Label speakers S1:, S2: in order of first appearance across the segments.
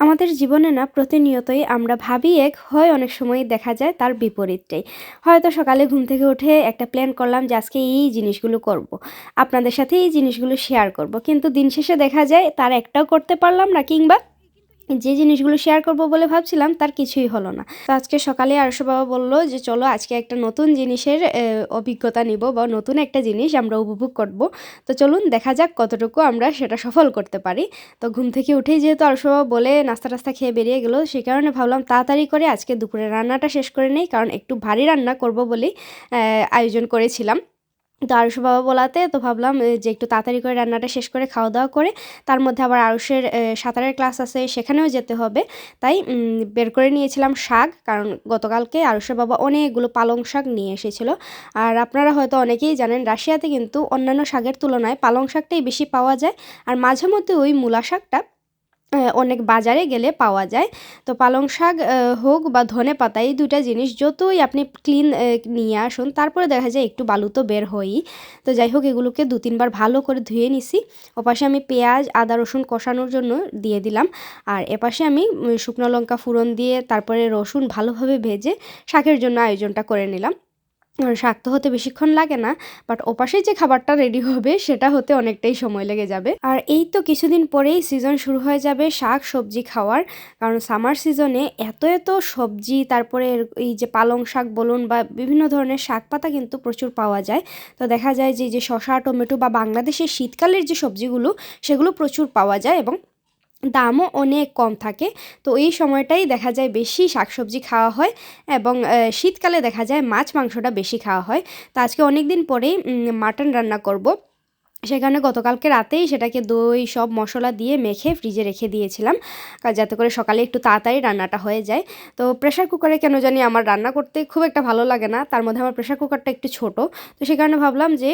S1: আমাদের জীবনে না প্রতিনিয়তই আমরা ভাবি এক, হয় অনেক সময় দেখা যায় তার বিপরীতটাই হয়তো সকালে ঘুম থেকে উঠে একটা প্ল্যান করলাম যে আজকে এই জিনিসগুলো করব। আপনাদের সাথে এই জিনিসগুলো শেয়ার করব। কিন্তু দিন শেষে দেখা যায় তার একটাও করতে পারলাম না কিংবা যে জিনিসগুলো শেয়ার করব বলে ভাবছিলাম, তার কিছুই হলো না। তো আজকে সকালে আরশো বাবা বলল যে, চলো আজকে একটা নতুন জিনিসের অভিজ্ঞতা নিব বা নতুন একটা জিনিস আমরা উপভোগ করব। তো চলুন দেখা যাক কতটুকু আমরা সেটা সফল করতে পারি। তো ঘুম থেকে উঠেই যেহেতু আরশো বাবা বলে নাস্তা টাস্তা খেয়ে বেরিয়ে গেলো সেই কারণে ভাবলাম তাড়াতাড়ি করে আজকে দুপুরে রান্নাটা শেষ করে নেই, কারণ একটু ভারী রান্না করব বলেই আয়োজন করেছিলাম। তো আরুষ বাবা বলাতে তো ভাবলাম যে একটু তাড়াতাড়ি করে রান্নাটা শেষ করে খাওয়া দাওয়া করে, তার মধ্যে আবার আরুষের সাঁতারের ক্লাস আছে, সেখানেও যেতে হবে। তাই বের করে নিয়েছিলাম শাক, কারণ গতকালকে আরুষের বাবা অনেকগুলো পালং শাক নিয়ে এসেছিল। আর আপনারা হয়তো অনেকেই জানেন, রাশিয়াতে কিন্তু অন্যান্য শাকের তুলনায় পালং শাকটাই বেশি পাওয়া যায়, আর মাঝে মধ্যে ওই মূলা শাকটা অনেক বাজারে গেলে পাওয়া যায়। তো পালং শাক হোক বা ধনে পাতা, এই দুটা জিনিস যতই আপনি ক্লিন নিয়ে আসুন, তারপরে দেখা যায় একটু বালু তো বের হয়ই। তো যাই হোক, এগুলোকে দু তিনবার ভালো করে ধুয়ে নিছি। ওপাশে আমি পেঁয়াজ, আদা, রসুন কষানোর জন্য দিয়ে দিলাম। আর এপাশে আমি শুকনো লঙ্কা ফুরন দিয়ে তারপরে রসুন ভালোভাবে ভেজে শাকের জন্য আয়োজনটা করে নিলাম। শাক তো হতে বেশিক্ষণ লাগে না বাট ওপাশে যে খাবারটা রেডি হবে, সেটা হতে অনেকটাই সময় লেগে যাবে। আর এই তো কিছুদিন পরেই সিজন শুরু হয়ে যাবে শাক সবজি খাওয়ার, কারণ সামার সিজনে এত এত সবজি, তারপরে এই যে পালং শাক বলুন বা বিভিন্ন ধরনের শাক পাতা কিন্তু প্রচুর পাওয়া যায়। তো দেখা যায় যে যে শশা টমেটো বা বাংলাদেশের শীতকালের যে সবজিগুলো, সেগুলো প্রচুর পাওয়া যায় এবং দামও অনেক কম থাকে। তো এই সময়টাই দেখা যায় বেশি শাকসবজি খাওয়া হয় এবং শীতকালে দেখা যায় মাছ মাংসটা বেশি খাওয়া হয়। তো আজকে অনেক দিন পরেই মাটন রান্না করব। সেখানে গতকালকে রাতেই সেটাকে দই, সব মশলা দিয়ে মেখে ফ্রিজে রেখে দিয়েছিলাম। যাতে করে সকালে একটু তাড়াতাড়ি রান্নাটা হয়ে যায়। তো প্রেশার কুকারে কেন জানি আমার রান্না করতে খুব একটা ভালো লাগে না। তার মধ্যে আমার প্রেশার কুকারটা একটু ছোট। তো সে কারণে ভাবলাম যে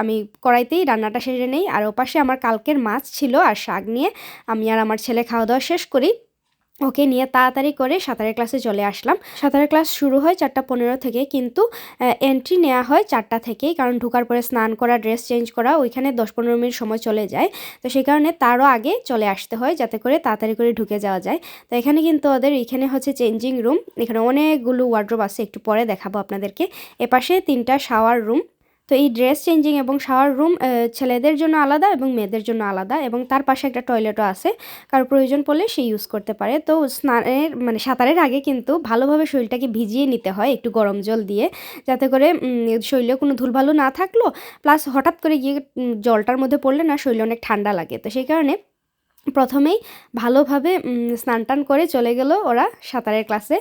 S1: আমি কড়াইতেই রান্নাটা সেরে নেই। আর ওপাশে আমার কালকের মাছ ছিল আর শাক নিয়ে। আমি আর আমার ছেলে খাওয়া দাওয়া শেষ করি। ওকে নিয়ে তাড়াতাড়ি করে সাঁতারের ক্লাসে চলে আসলাম। সাঁতারের ক্লাস শুরু হয় চারটা পনেরো থেকে, কিন্তু এন্ট্রি নেওয়া হয় চারটা থেকেই, কারণ ঢুকার পরে স্নান করা ড্রেস চেঞ্জ করা, ওইখানে দশ পনেরো মিনিট সময় চলে যায়। তো সেই কারণে তারও আগে চলে আসতে হয় যাতে করে তাড়াতাড়ি করে ঢুকে যাওয়া যায়। তো এখানে কিন্তু ওদের, এখানে হচ্ছে চেঞ্জিং রুম এখানে অনেকগুলো ওয়ার্ড্রোব আছে, একটু পরে দেখাবো আপনাদেরকে। এপাশে তিনটা শাওয়ার রুম তো এই ড্রেস চেঞ্জিং এবং শাওয়ার রুম ছেলেদের জন্য আলাদা এবং মেয়েদের জন্য আলাদা এবং তার পাশে একটা টয়লেটও আছে। কারও প্রয়োজন পড়লে সে ইউজ করতে পারে। তো স্নানের মানে সাঁতারের আগে কিন্তু ভালোভাবে শরীরটাকে ভিজিয়ে নিতে হয় একটু গরম জল দিয়ে যাতে করে শরীরে কোনো ধুলভালু না থাকল। প্লাস হঠাৎ করে গিয়ে জলটার মধ্যে পড়লে না শরীরে অনেক ঠান্ডা লাগে। তো সেই কারণে প্রথমেই ভালোভাবে স্নান টান করে চলে গেল ওরা সাঁতারের ক্লাসে।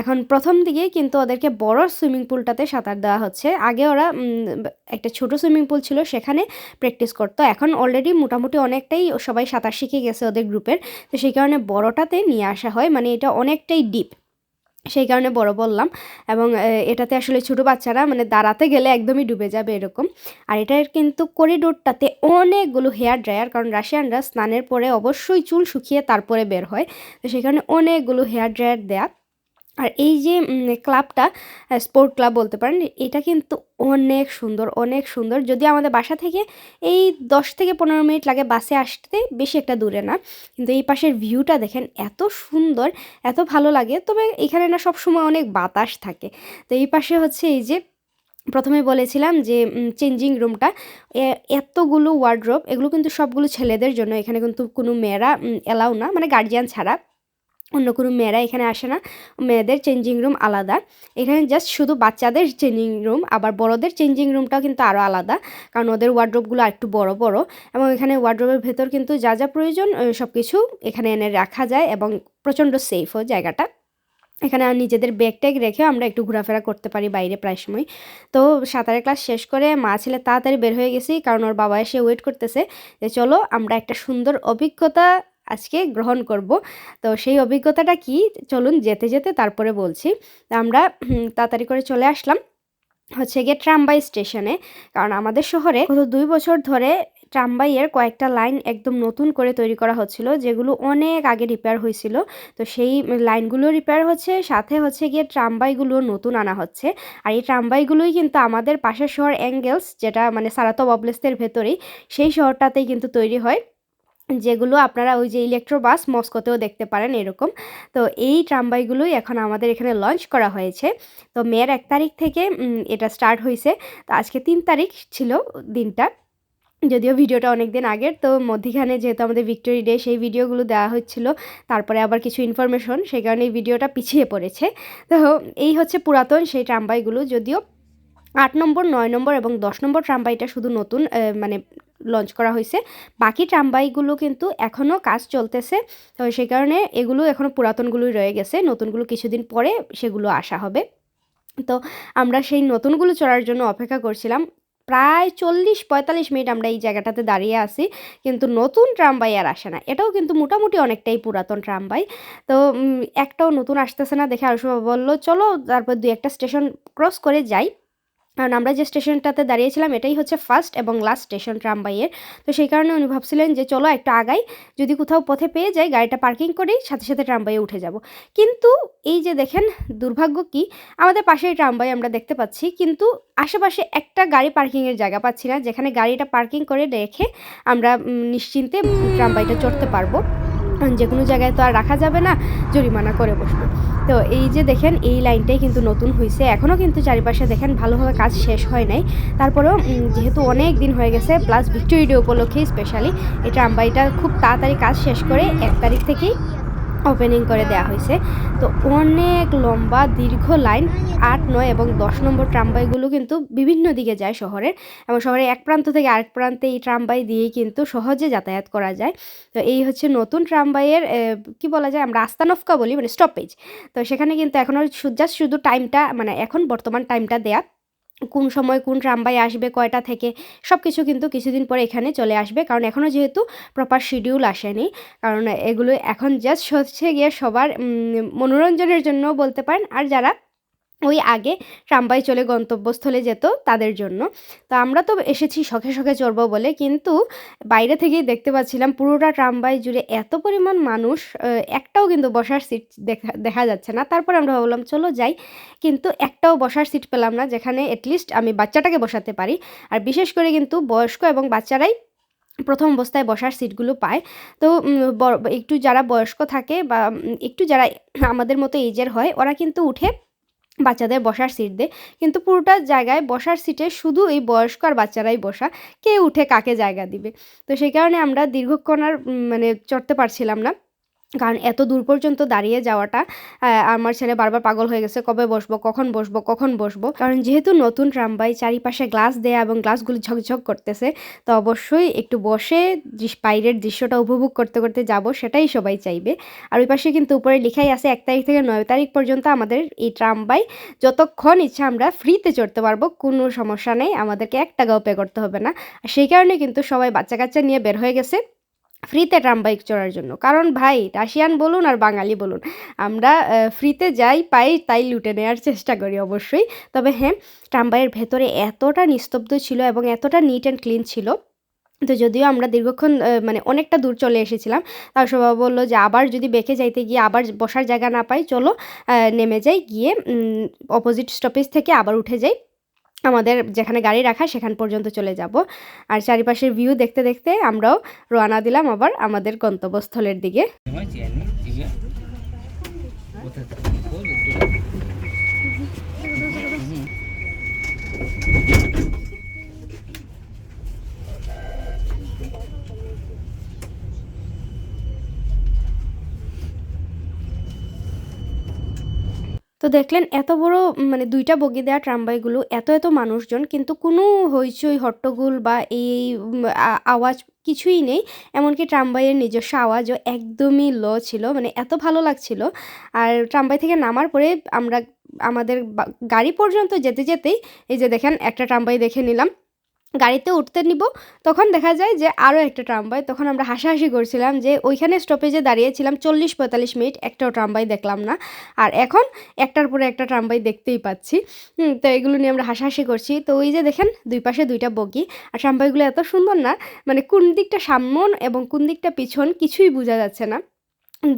S1: এখন প্রথম দিকে কিন্তু ওদেরকে বড় সুইমিং পুলটাতে সাঁতার দেওয়া হচ্ছে। আগে ওরা একটা ছোট সুইমিং পুল ছিল, সেখানে প্র্যাকটিস করতো। এখন অলরেডি মোটামুটি অনেকটাই সবাই সাঁতার শিখে গেছে ওদের গ্রুপের। তো সেই কারণে বড়টাতে নিয়ে আসা হয়। মানে এটা অনেকটাই ডিপ সেই কারণে বড় বললাম। এবং এটাতে আসলে ছোট বাচ্চারা মানে দাঁড়াতে গেলে একদমই ডুবে যাবে এরকম। আর এটার কিন্তু করিডোরটাতে অনেকগুলো হেয়ার ড্রায়ার, কারণ রাশিয়ানরা স্নানের পরে অবশ্যই চুল শুকিয়ে তারপরে বের হয়। তো সেই কারণে অনেকগুলো হেয়ার ড্রায়ার দেয়া আর এই যে ক্লাবটা স্পোর্ট ক্লাব বলতে পারেন, এটা কিন্তু অনেক সুন্দর অনেক সুন্দর। যদি আমাদের বাসা থেকে এই দশ থেকে পনেরো মিনিট লাগে বাসে আসতে, বেশি একটা দূরে না। কিন্তু এই পাশের ভিউটা দেখেন, এত সুন্দর, এত ভালো লাগে। তবে এখানে না সবসময় অনেক বাতাস থাকে। তো এই পাশে হচ্ছে এই যে, প্রথমে বলেছিলাম যে চেঞ্জিং রুমটা এতগুলো ওয়ার্ড্রোপ এগুলো কিন্তু সবগুলো ছেলেদের জন্য। এখানে কিন্তু কোনো মেয়েরা এলাও না মানে গার্জিয়ান ছাড়া। অন্য কোনো মেয়েরা এখানে আসে না। মেয়েদের চেঞ্জিং রুম আলাদা। এখানে জাস্ট শুধু বাচ্চাদের চেঞ্জিং রুম আবার বড়দের চেঞ্জিং রুমটাও কিন্তু আরও আলাদা। কারণ ওদের ওয়ার্ড্রোবগুলো একটু বড় বড়। এবং এখানে ওয়ার্ড্রোবের ভেতর কিন্তু যা যা প্রয়োজন সব কিছু এখানে এনে রাখা যায় এবং প্রচণ্ড সেফও জায়গাটা। এখানে নিজেদের ব্যাগ ট্যাগ রেখেও আমরা একটু ঘোরাফেরা করতে পারি বাইরে প্রায় সময়। তো সাঁতারের ক্লাস শেষ করে মা ছেলে তাড়াতাড়ি বের হয়ে গেছি, কারণ ওর বাবা এসে ওয়েট করতেছে যে চলো আমরা একটা সুন্দর অভিজ্ঞতা আজকে গ্রহণ করব। তো সেই অভিজ্ঞতাটা কি? চলুন যেতে যেতে তারপরে বলছি। আমরা তাড়াতাড়ি করে চলে আসলাম হচ্ছে গিয়ে ট্রামবাই স্টেশনে। কারণ আমাদের শহরে গত দুই বছর ধরে ট্রামবাইয়ের কয়েকটা লাইন একদম নতুন করে তৈরি করা হচ্ছিল, যেগুলো অনেক আগে রিপেয়ার হয়েছিল। তো সেই লাইনগুলো রিপেয়ার হচ্ছে, সাথে হচ্ছে গিয়ে ট্রামবাইগুলো নতুন আনা হচ্ছে। আর এই ট্রামবাইগুলোই কিন্তু আমাদের পাশের শহর অ্যাঙ্গেলস যেটা মানে সারাতো অবলেস্তের ভেতরেই, সেই শহরটাতেই কিন্তু তৈরি হয়। যেগুলো আপনারা ওই যে ইলেকট্রো বাস মস্কোতেও দেখতে পারেন এরকম। তো এই ট্রামবাইগুলোই এখন আমাদের এখানে লঞ্চ করা হয়েছে। তো মেয়ের এক তারিখ থেকে এটা স্টার্ট হয়েছে তো আজকে তিন তারিখ ছিল দিনটা। যদিও ভিডিওটা অনেক দিন আগের, তো মধ্যিখানে যেহেতু আমাদের ভিক্টোরি ডে সেই ভিডিওগুলো দেওয়া হচ্ছিল। তারপরে আবার কিছু ইনফরমেশন সেই কারণে এই ভিডিওটা পিছিয়ে পড়েছে। তো এই হচ্ছে পুরাতন সেই ট্রামবাইগুলো। যদিও আট নম্বর, নয় নম্বর এবং দশ নম্বর ট্রামবাইটা শুধু নতুন মানে লঞ্চ করা হয়েছে। বাকি ট্রামবাইগুলো কিন্তু এখনও কাজ চলতেছে। তো সেই কারণে এগুলো এখনও পুরাতনগুলোই রয়ে গেছে। নতুনগুলো কিছুদিন পরে সেগুলো আসা হবে। তো আমরা সেই নতুনগুলো চড়ার জন্য অপেক্ষা করছিলাম। প্রায় চল্লিশ, পঁয়তাল্লিশ মিনিট আমরা এই জায়গাটাতে দাঁড়িয়ে আছি, কিন্তু নতুন ট্রামবাই আর আসে না। এটাও কিন্তু মোটামুটি অনেকটাই পুরাতন ট্রামবাই। তো একটাও নতুন আসতেছে না দেখে আরুষ বলল, চলো তারপর দুই একটা স্টেশন ক্রস করে যাই। কারণ আমরা যে স্টেশনটাতে দাঁড়িয়েছিলাম, এটাই হচ্ছে ফার্স্ট এবং লাস্ট স্টেশন ট্রামবাইয়ের তো সেই কারণে উনি ভাবছিলেন যে চলো একটু আগাই, যদি কোথাও পথে পেয়ে যাই, গাড়িটা পার্কিং করেই সাথে সাথে ট্রামবাইয়ে উঠে যাব। কিন্তু এই যে দেখেন, দুর্ভাগ্য কি? আমাদের পাশেই ট্রামবাই আমরা দেখতে পাচ্ছি, কিন্তু আশেপাশে একটা গাড়ি পার্কিংয়ের জায়গা পাচ্ছি না, যেখানে গাড়িটা পার্কিং করে রেখে আমরা নিশ্চিন্তে ট্রামবাইটা চড়তে পারব। যে কোনো জায়গায় তো আর রাখা যাবে না, জরিমানা করে বসবো। তো এই যে দেখেন, এই লাইনটাই কিন্তু নতুন হয়েছে এখনও কিন্তু চারিপাশে দেখেন ভালোভাবে কাজ শেষ হয় নাই। তারপরেও যেহেতু অনেক দিন হয়ে গেছে প্লাস ভিক্টোরি ডে উপলক্ষে স্পেশালি এটা আমরা এটা খুব তাড়াতাড়ি কাজ শেষ করে এক তারিখ থেকেই ওপেনিং করে দেওয়া হয়েছে। তো অনেক লম্বা, দীর্ঘ লাইন, আট, নয় এবং দশ নম্বর ট্রামবাইগুলো কিন্তু বিভিন্ন দিকে যায় শহরের। এবং শহরের এক প্রান্ত থেকে আরেক প্রান্তে এই ট্রামবাই দিয়েই কিন্তু সহজে যাতায়াত করা যায়। তো এই হচ্ছে নতুন ট্রামবাইয়ের কি বলা যায়, আমরা আস্তানফকা বলি মানে স্টপেজ তো সেখানে কিন্তু এখনও জাস্ট শুধু টাইমটা মানে এখন বর্তমান টাইমটা দেয়া। কোন সময় কোন ট্রামবাই আসবে, কয়টা থেকে সব কিছু কিন্তু কিছুদিন পরে এখানে চলে আসবে। কারণ এখনও যেহেতু প্রপার শিডিউল আসেনি, কারণ এগুলো এখন জাস্ট হচ্ছে গিয়ে সবার মনোরঞ্জনের জন্য বলতে পারেন। আর যারা ওই আগে ট্রামবাই চলে গন্তব্যস্থলে যেত তাদের জন্য। তো আমরা তো এসেছি শখে শখে চড়বো বলে, কিন্তু বাইরে থেকেই দেখতে পাচ্ছিলাম পুরোটা ট্রামবাই জুড়ে এত পরিমাণ মানুষ একটাও কিন্তু বসার সিট দেখা দেখা যাচ্ছে না। তারপর আমরা ভাবলাম, চলো যাই। কিন্তু একটাও বসার সিট পেলাম না, যেখানে অ্যাটলিস্ট আমি বাচ্চাটাকে বসাতে পারি। আর বিশেষ করে কিন্তু বয়স্ক এবং বাচ্চারাই প্রথম অবস্থায় বসার সিটগুলো পায়। তো একটু যারা বয়স্ক থাকে বা একটু যারা আমাদের মতো এজের হয়, ওরা কিন্তু উঠে বাচ্চাদের বসার সিট দেয়। কিন্তু পুরোটা জায়গায় বসার সিটে শুধু এই বয়স্ক আর বাচ্চারাই বসা, কে উঠে কাকে জায়গা দিবে। তো সেই কারণে আমরা দীর্ঘক্ষণ আর মানে চড়তে পারছিলাম না। কারণ এত দূর পর্যন্ত দাঁড়িয়ে যাওয়াটা আমার ছেলে বারবার পাগল হয়ে গেছে, কবে বসবো, কখন বসবো কখন বসবো। কারণ যেহেতু নতুন ট্রামবাই চারিপাশে গ্লাস দেয়া এবং গ্লাসগুলো ঝকঝক করতেছে, তো অবশ্যই একটু বসে বাইরের দৃশ্যটা উপভোগ করতে করতে যাব, সেটাই সবাই চাইবে। আর ওই পাশে কিন্তু উপরে লেখাই আছে, এক তারিখ থেকে নয় তারিখ পর্যন্ত আমাদের এই ট্রামবাই যতক্ষণ ইচ্ছা আমরা ফ্রিতে চড়তে পারব, কোনো সমস্যা নেই, আমাদেরকে এক টাকাও পে করতে হবে না। সেই কারণে কিন্তু সবাই বাচ্চা কাচ্চা নিয়ে বের হয়ে গেছে। ফ্রিতে ট্রাম বাইক চড়ার জন্য। কারণ ভাই, রাশিয়ান বলুন আর বাঙালি বলুন, আমরা ফ্রিতে যাই, পাই, তাই লুটে নেওয়ার চেষ্টা করি অবশ্যই। তবে হ্যাঁ ট্রামবাইয়ের ভেতরে এতটা নিস্তব্ধ ছিল এবং এতটা নিট অ্যান্ড ক্লিন ছিল, তো যদিও আমরা দীর্ঘক্ষণ মানে অনেকটা দূর চলে এসেছিলাম, তার সবাই বলল যে আবার যদি বেঁকে যাইতে গিয়ে আবার বসার জায়গা না পাই, চলো নেমে যাই, গিয়ে অপোজিট স্টপেজ থেকে আবার উঠে যাই। আমাদের যেখানে গাড়ি রাখা সেখান পর্যন্ত চলে যাব আর চারিপাশের ভিউ দেখতে দেখতে আমরাও রওনা দিলাম আবার আমাদের গন্তব্যস্থলের দিকে
S2: Thank you.
S1: তো দেখলেন, এত বড় মানে দুইটা বগি দেওয়া ট্রামবাইগুলো, এত এত মানুষজন, কিন্তু কোনো হইচই, হট্টগোল বা এই আওয়াজ কিছুই নেই। এমনকি ট্রামবাইয়ের নিজস্ব আওয়াজও একদমই লো ছিল মানে এত ভালো লাগছিল। আর ট্রামবাই থেকে নামার পরে আমরা, আমাদের গাড়ি পর্যন্ত যেতে যেতেই, এই যে দেখেন, একটা ট্রামবাই দেখে নিলাম। গাড়িতে উঠতে নিব, তখন দেখা যায় যে আরও একটা ট্রামবাই তখন আমরা হাসাহাসি করছিলাম যে ওইখানে স্টপেজে দাঁড়িয়েছিলাম চল্লিশ পঁয়তাল্লিশ মিনিট একটাও ট্রামবাই দেখলাম না। আর এখন একটার পরে একটা ট্রামবাই দেখতেই পাচ্ছি। তো এগুলো নিয়ে আমরা হাসাহাসি করছি। তো ওই যে দেখেন, দুই পাশে দুইটা বগি। আর ট্রামবাইগুলো এত সুন্দর না মানে কোন দিকটা সামন এবং কোন দিকটা পিছন কিছুই বোঝা যাচ্ছে না।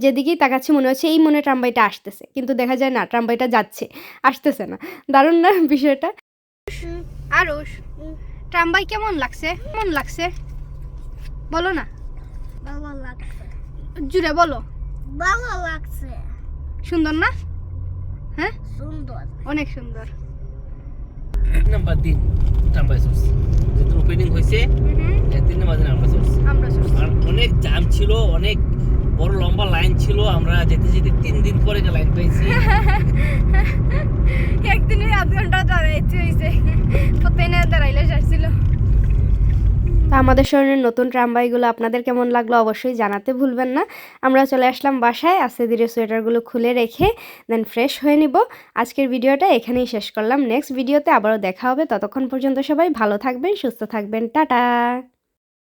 S1: যেদিকেই তাকাচ্ছি মনে হচ্ছে এই মনে ট্রামবাইটা আসতেছে। কিন্তু দেখা যায় না ট্রামবাইটা যাচ্ছে, আসতেছে না। দারুণ না বিষয়টা? আরুষ ট্রামবাই কেমন লাগছে? কেমন লাগছে? বলো না।
S3: ভালো লাগছে।
S4: জুড়ে বলো।
S3: ভালো লাগছে।
S4: সুন্দর না? হ্যাঁ?
S3: সুন্দর।
S4: অনেক সুন্দর।
S2: নাম্বার তিন ট্রাম্বাই সোর্স যেহেতু ওপেনিং হয়েছে তিন নাম্বার দিন আমরা সোর্স
S4: আমরা।
S2: অনেক জাম ছিল অনেক বড় লম্বা লাইন ছিল আমরা যেতে যেতে তিন দিন পরে যে লাইন পেয়েছি।
S4: একদিনে আধ ঘণ্টা দাঁড়াইতে হয়েছে প্রতিদিনে দাঁড়াইলে যাচ্ছিল
S1: তো আমাদের শরীরের নতুন ট্রামবাইগুলো আপনাদের কেমন লাগল অবশ্যই জানাতে ভুলবেন না। আমরা চলে আসলাম বাসায় আস্তে ধীরে সোয়েটারগুলো খুলে রেখে দেন ফ্রেশ হয়ে নিব। আজকের ভিডিওটা এখানেই শেষ করলাম। নেক্সট ভিডিওতে আবারও দেখা হবে। ততক্ষণ পর্যন্ত সবাই ভালো থাকবেন, সুস্থ থাকবেন। টাটা!